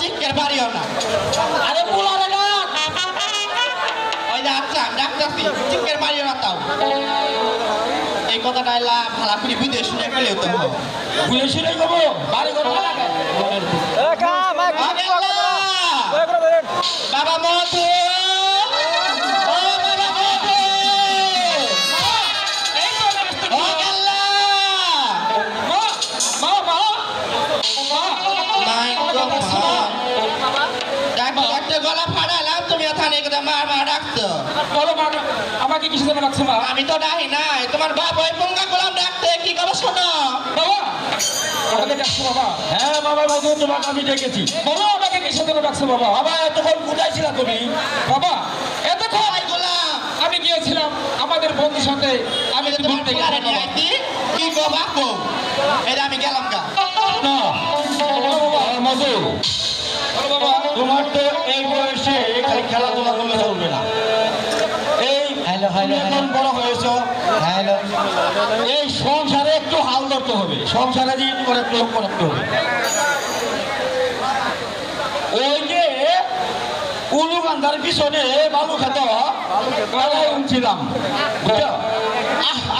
চিকের বাড়িও না আরে পুলারে ওই যে আচ্ছা ডাক্তারছি চিকের বাড়িও না তাও এই কথাটা এলা ভালা করে বুঝে শুনে গেলেও তো বুঝে শুনে গো বাড়ি ঘর বাবা মধু ওখানে করে মার মা ডাকছো বলো মা আমাকে কিসে দেবে লাগছে মা? আমি তো ডাহি নাই তোমার বাপ ওই পুঙ্গা গোলাম ডাকতে কি করো শোনো? বাবা আমাকে ডাকছো বাবা? হ্যাঁ বাবা বাবু তোমাকে আমি ডেকেছি। বলো আমাকে কিসে দেবে ডাকছো বাবা? বাবা এতক্ষণ কোথায় ছিলা তুমি? বাবা এতক্ষণ গোলাম আমি গিয়েছিলাম আমাদের বন্ধুর সাথে। আমি নিয়ে বাবা। আইছি কি গো বাপু? এটা আমি গেলাম গা। না আহ, মধু। বাবা তোমার তো এই বয়সে খালি খেলাধুলা করলে চলবে না। এই হ্যালো হ্যালো তুমি এখন বড় হয়েছ এই সংসারে একটু হাল ধরতে হবে। সংসারে করে একটু করতে হবে। ওই যে উলুকান্দার পিছনে বালু খেত বেলায় উঠছিলাম। বুঝছ?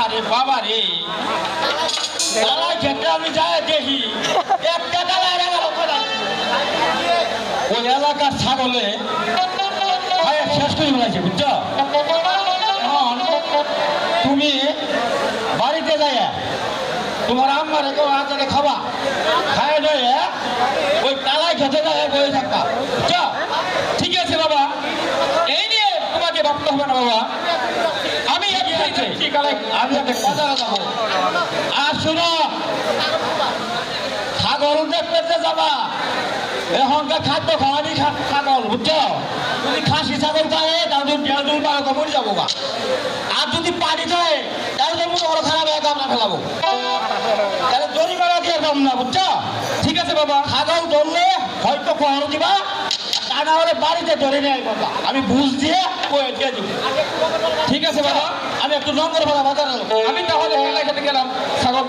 আরে বাবা রে খেতে আমি যাই দেখি কোথায় ওই এলাকার ছাগলে শেষ করে ফেলাইছে বুঝছ? এখন তুমি বাড়িতে যাই তোমার আম্মার কেউ হাতে খাবা। খায় নয় ওই তালাই খেতে যায় বয়ে থাকবা ঠিক আছে বাবা, এই নিয়ে তোমাকে ভাবতে হবে না বাবা। আমি আমি কথা কথা। আর শোনো, ছাগল দেখতে যাবা। এখনকার খাদ্য খাওয়ানি ছাগল বুঝছ? যদি খাসি ছাগল খায় তাহলে দেড় দুই বারো কমর যাব গা। আর যদি পানি খায় তাহলে তো মনে করো খারাপ, এক আমরা ফেলাবো। তাহলে জরিমানা দিয়ে পাবো না, বুঝছ? ঠিক আছে, বাবা। ছাগল ধরলে হয়তো খবর দিবা, তা না হলে বাড়িতে ধরে নেয় বাবা। আমি বুঝ দিয়ে কয়ে দিয়ে দিব। ঠিক আছে, বাবা। আমি একটু নম্বর ফেলা বাজারে আমি তাহলে খেতে গেলাম, ছাগল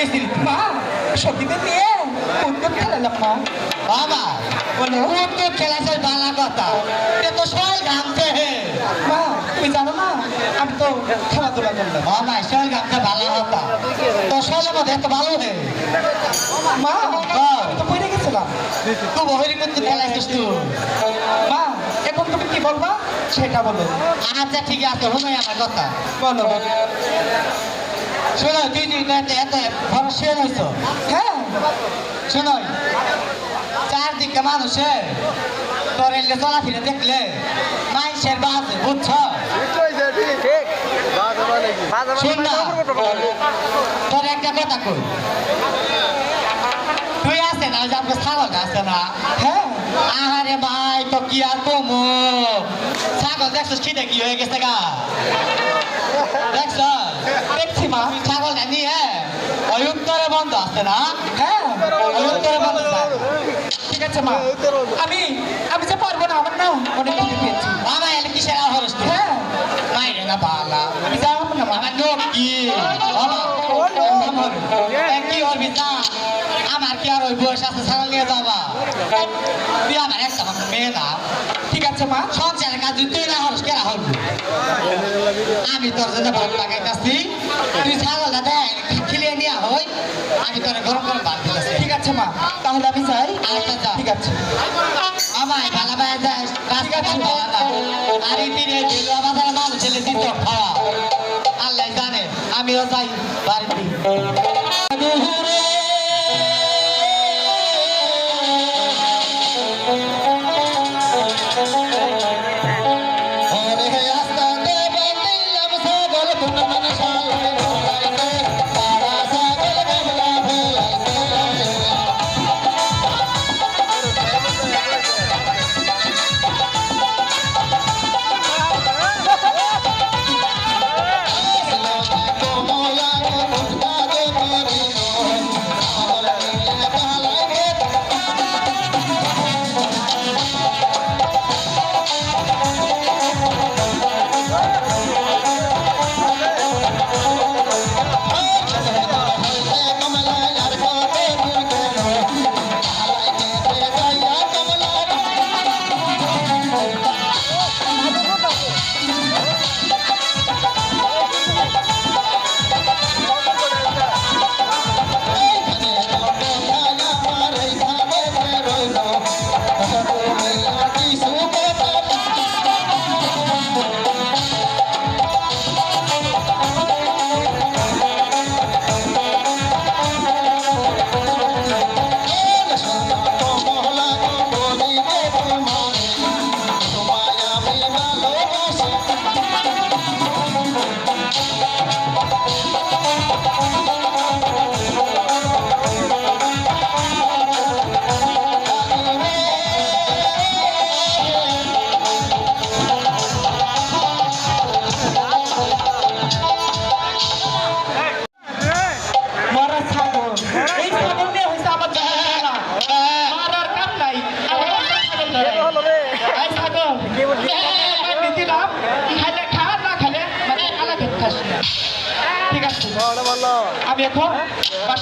গেছিলি মা সখীদের নিয়ে উদ্যোগ খেলালাম মা বাবা বলো তো খেলা চাই বালা কথা এ তো শরীর ঘামছে হে মা তুমি জানো না আমি তো খেলাধুলা করলাম বাবা শরীর ঘামছে ভালো কথা তো শরীরের মধ্যে এত ভালো হে মা তো পড়ে গেছিলাম তুই বহির মধ্যে খেলাইছিস তুই মা এখন তুমি কি বলবা সেটা বলো আচ্ছা ঠিক আছে শুনাই আমার কথা বলো শোনো তুই তুই এত বড় শেয়ার হয়েছ। হ্যাঁ। শোনো চারদিকে মানুষে তোর এলে চলাফিরে দেখলে মানুষের বাজে বুঝছ? শোন না তোর একটা কথা কই। তুই আছে না যে আপনার ছাগলটা আছে না হ্যাঁ। আহারে ভাই তো কি আর কমু? ছাগল দেখছিস খিদে কি হয়ে গেছে গা? দেখছ মা ছাগলটা নিয়ে ওই উত্তরে বন্ধ আছে না? হ্যাঁ। ওই উত্তরে বন্ধ। ঠিক আছে মা। আমি আমি যে পারব না আমার না অনেক খিদে পেয়েছি বাবা এলে কিসের আহরস হ্যাঁ। মাইরে না বালা। আমি যাব না মা আমার লোক কি বাবা। আমার এ কি করবি তা আমার কি আর ওই বয়স আছে? ছাগল নিয়ে যাবা। তুই আমার একটা মেয়ে না। ঠিক আছে মা? সংসারের কাজ তুই না হরস কেরা হল আমি তোর জন্য ভাত লাগাইতাছি তুই ছাগলটা দেয় খিলিয়ে নিয়ে হই। আমি তোর গরম গরম ভাত দিতেছি। ঠিক আছে মা? তাহলে আমি যাই। আচ্ছা যা। ঠিক আছে। আমায় ভালো ভাই কাজ কাজ ভালো না। আর এই দিনে বেলুয়া বাজারে মানুষ ছেলে দিত খাওয়া আল্লাহ জানে আমিও যাই বাড়িতে।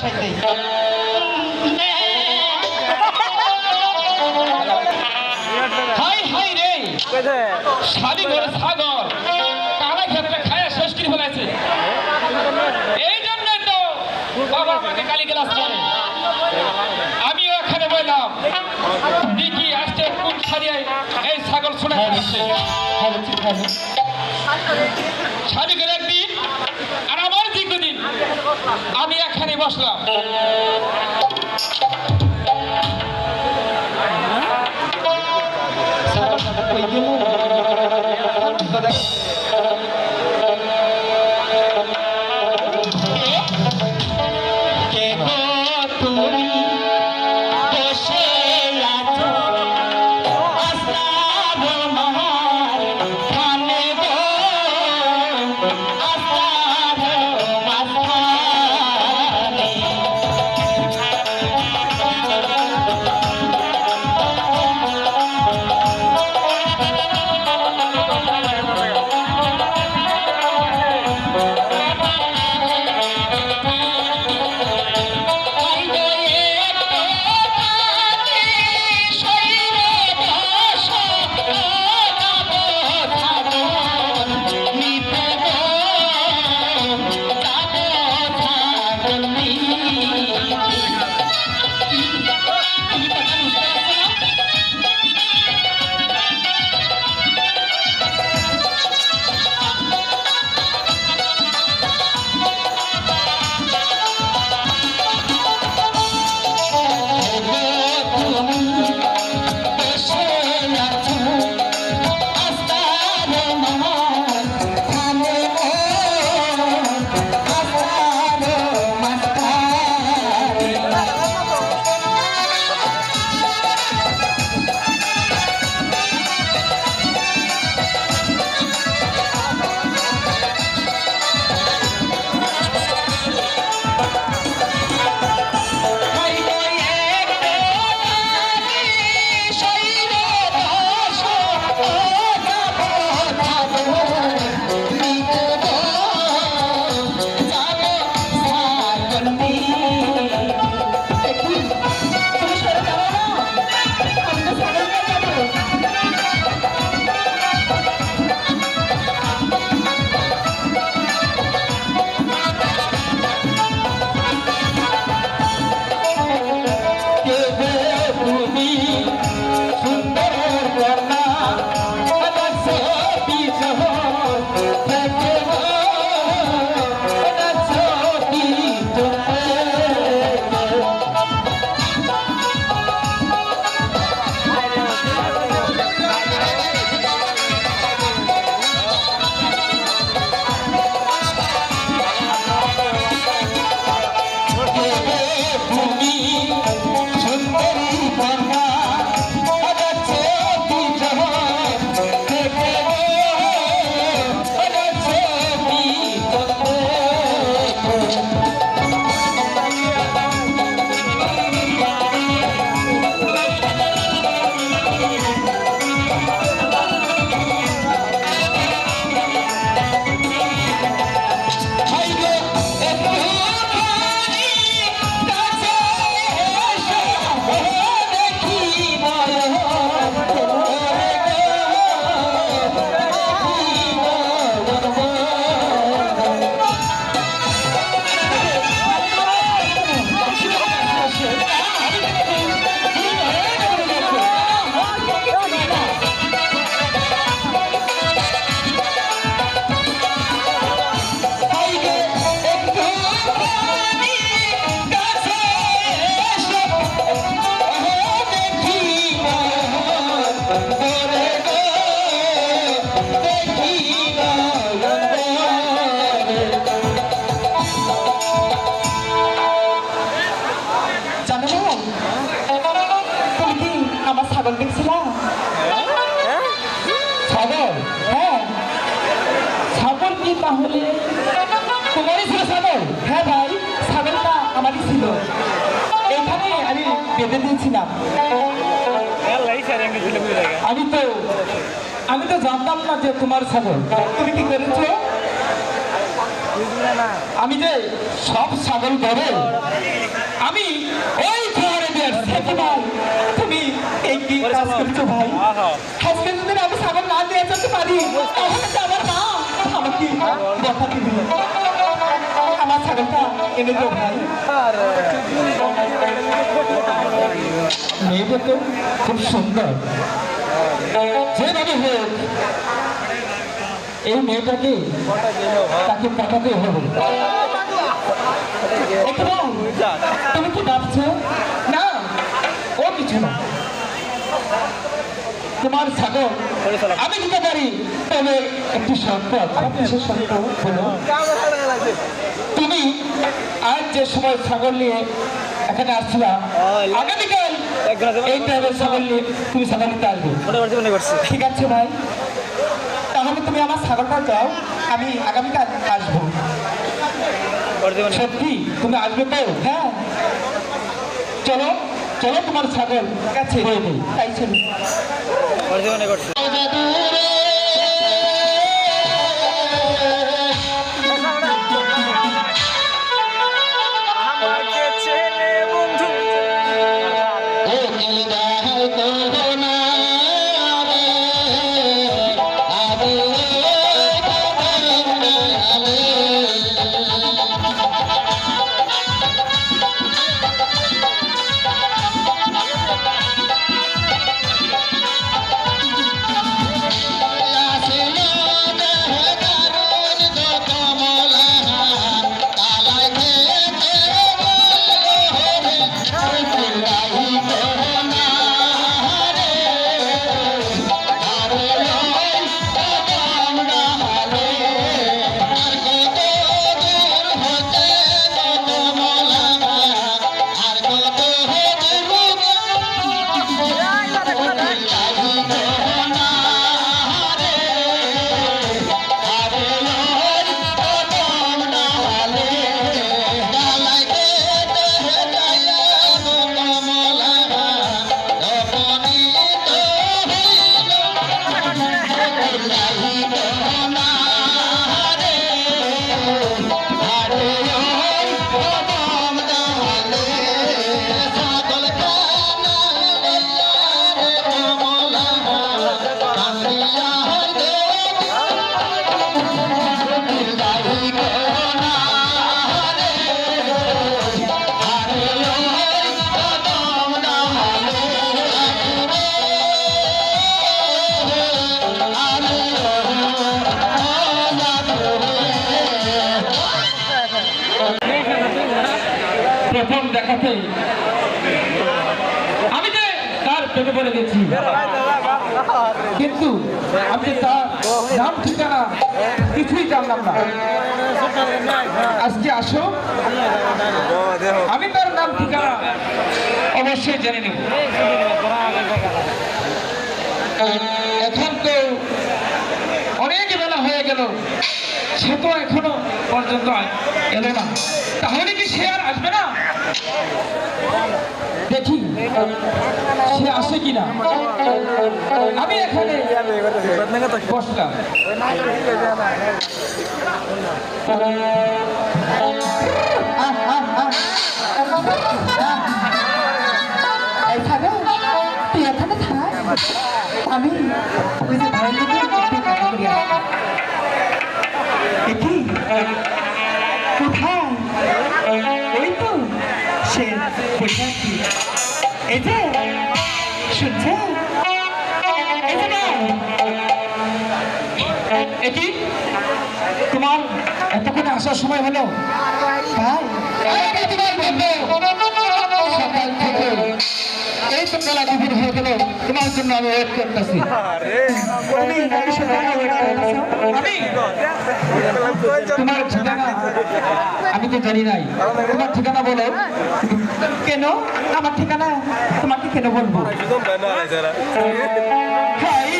বাসায় যাই হাই হাই রে শালি ঘরে ছাগল কালা ক্ষেত্রে খায় শেষ করে এই জন্যই তো বাবা আমাকে করে আমিও এখানে বললাম দেখি আসতে কোন ছাড়িয়ায় এই ছাগল শুনে শালি ঘরে একদিন আর আমার দীর্ঘদিন আমি এখানে বসলাম। বেঁধে দিয়েছিলাম আমি তো আমি তো জানতাম না যে তোমার ছাগল তুমি কি করেছ? আমি যে সব ছাগল ধরে, আমি ওই ঘরে। তুমি এই কি কাজ করছ ভাই? আজকে যদি আমি ছাগল না দিয়ে যেতে পারি, তাহলে আমার মা আমাকে কথা দিবি। দেবো ভাই মেয়েটা তো খুব সুন্দর যেভাবে হোক এই মেয়েটাকে তাকে পাঠাতে হবে তুমি কি ভাবছ না ও কিছু না তোমার সাগর আমি দিতে পারি। তবে একটি আছে। কিসের শর্ত তুমি আজ যে সময় ছাগল নিয়ে এখানে আসছিলাম আগামীকাল এই টাইমের ছাগল নিয়ে তুমি ছাগল নিতে আসবে। ঠিক আছে ভাই। তাহলে তুমি আমার ছাগলটা দাও আমি আগামীকাল আসব। সত্যি? তুমি আসবে তো? হ্যাঁ। চলো। চলো তোমার ছাগল কাছে। তাই ছিল প্রথম আমি যে তার প্রেমে পড়ে গেছি। কিন্তু আমি তার নাম, ঠিকানা কিছুই জানলাম না। আজকে আসো। আমি তার নাম, ঠিকানা অবশ্যই জেনে নেব। এখন তো অনেক বেলা হয়ে গেল। সে তো এখনও পর্যন্ত এলো না। তাহলে কি সে আর আসবে না? দেখি, সে আসে কিনা আমি এখানে বসলাম। আমি ওই যে ভাই আসি। কোথায়? ওই তো, সে বসে আছি এই যে, শুনছে? এই যে না এ কি তোমার এতক্ষণে আসার সময় হলো। ভাই এই তো বেলা দুপুর হয়ে গেল। তোমার জন্য আমি ওয়েট করতেছি। তোমার ঠিকানা আমি তো জানি নাই। তোমার ঠিকানা বলো। কেন? আমার ঠিকানা তোমাকে কেন বলব? হাই